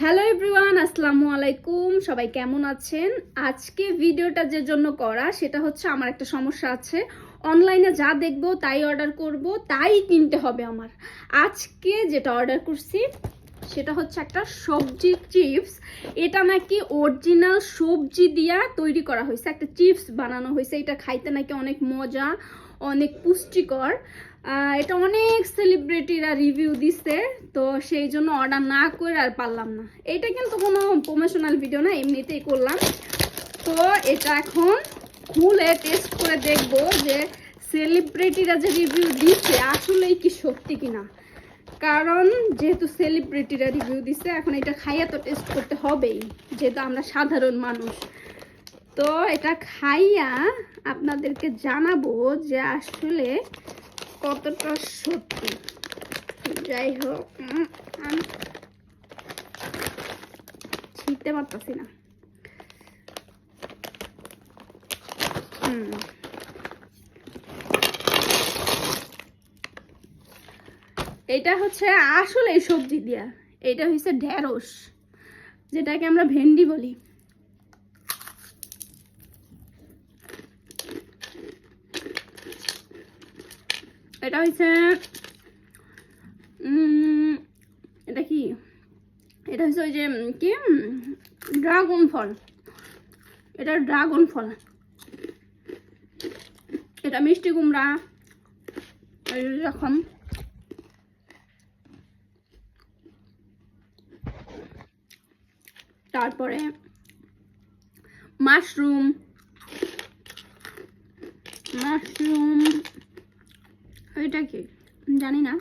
Hello everyone আসসালামু আলাইকুম। সবাই কেমন আছেন? আজকে ভিডিওটা যে জন্য করা, সেটা হচ্ছে আমার একটা সমস্যা আছে। অনলাইনে যা দেখব, তাই অর্ডার করব, তাই কিনতে হবে আমার। আজকে যেটা অর্ডার করছি, সেটা হচ্ছে একটা সবজি চিপস এটা নাকি অরিজিনাল সবজি দিয়া তৈরি করা হয়েছে। একটা চিপস বানানো হয়েছে। এটা খাইতে নাকি অনেক মজা। অনেক পুষ্টিকর। এটা অনেক সেলিব্রিটিরা রিভিউ দিছে, তো সেই জন্য অর্ডার না করে আর পারলাম না। এটা কিন্তু কোনো প্রমোশনাল ভিডিও না, এমনিতেই করলাম। তো এটা এখন খুলে টেস্ট করে দেখব যে সেলিব্রিটিরা যে রিভিউ দিচ্ছে, আসলেই কি সত্যি কিনা? কারণ যেহেতু সেলিব্রিটিরা রিভিউ দিচ্ছে এখন এটা খাইয়া তো টেস্ট করতে হবেই, যেহেতু আমরা সাধারণ মানুষ। তো এটা খাইয়া আপনাদেরকে জানাব যে আসলে কতটা সত্যি। যাই হোক আমি পারতাছি না। এটা হচ্ছে আসলে সবজি দিয়া। এটা হচ্ছে ঢেঁড়স, যেটাকে আমরা ভেন্ডি বলি। এটা উম, এটা কি? এটা হচ্ছে ওই যে কি? ড্রাগন ফল। এটা ড্রাগন ফল। এটা মিষ্টি কুমড়া। এরকম তারপরে মাশরুম। মাশরুম। এটা কি? জানি না।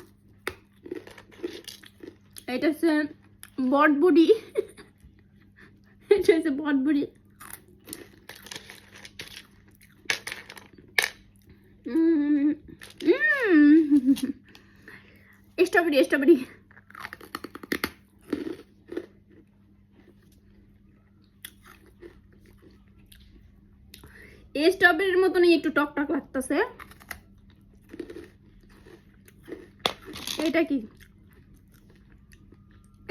এটা হচ্ছে বটবুডি এটা হচ্ছে বটবুডি স্ট্রবেরি স্ট্রবেরি। এই স্ট্রবেরির মতনই একটু টক টক লাগতেছে। এটা কি?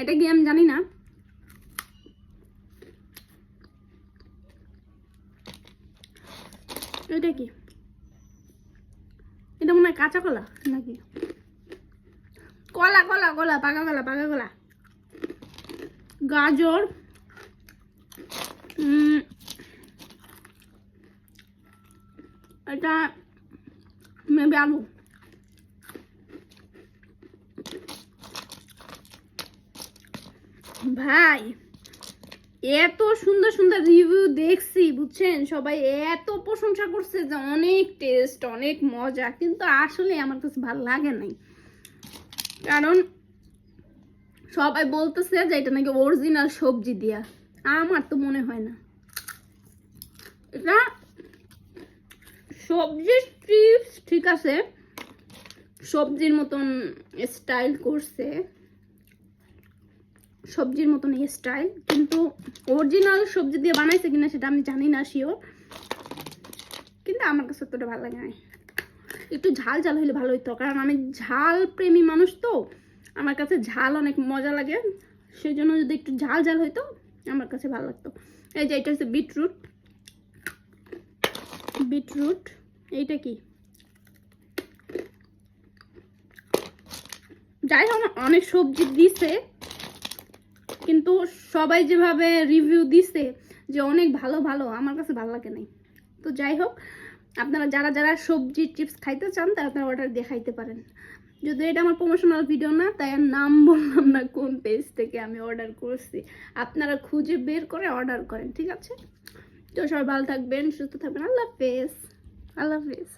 এটা কি আমি জানি না। এটা কি? এটা মনে হয় কাঁচা কলা নাকি? কলা কলা কলা, পাকা কলা পাকা কলা। গাজর। এটা মেবি আলু। ভাই, এত সুন্দর সুন্দর রিভিউ দেখছি, বুঝছেন? সবাই এত প্রশংসা করছে যে অনেক টেস্ট অনেক মজা, কিন্তু আসলে আমার কাছে ভালো লাগে নাই। কারণ সবাই বলতেছে যে এটা নাকি অরিজিনাল সবজি দিয়া। আমার তো মনে হয় না। এটা সবজির চিপস ঠিক আছে, সবজির মতন স্টাইল করছে। সবজির মতন এই স্টাইল কিন্তু অরিজিনাল সবজি দিয়ে বানাইছে কিনা সেটা আমি জানি না শিওর কিন্তু আমার কাছে অতটা ভালো লাগে না একটু ঝাল ঝাল হইলে ভালো হইতো, কারণ আমি ঝাল প্রেমী মানুষ তো, আমার কাছে ঝাল অনেক মজা লাগে। সেই জন্য যদি একটু ঝাল ঝাল হইতো, আমার কাছে ভালো লাগতো। এই যে এটা হচ্ছে বিটরুট বিটরুট এইটা কি? যাই হোক, অনেক সবজি দিছে। কিন্তু সবাই যেভাবে রিভিউ দিছে যে অনেক ভালো ভালো, আমার কাছে ভালো লাগে নাই। তো যাই হোক, আপনারা যারা যারা সবজি চিপস খাইতে চান, তারা আপনারা অর্ডার দিয়ে খাইতে পারেন। যদি এটা আমার প্রমোশনাল ভিডিও না, তাই আর নাম বললাম না কোন পেজ থেকে আমি অর্ডার করছি। আপনারা খুঁজে বের করে অর্ডার করেন, ঠিক আছে? তো সবাই ভালো থাকবেন, সুস্থ থাকবেন। আল্লাহ হাফেজ। আল্লাহ হাফেজ।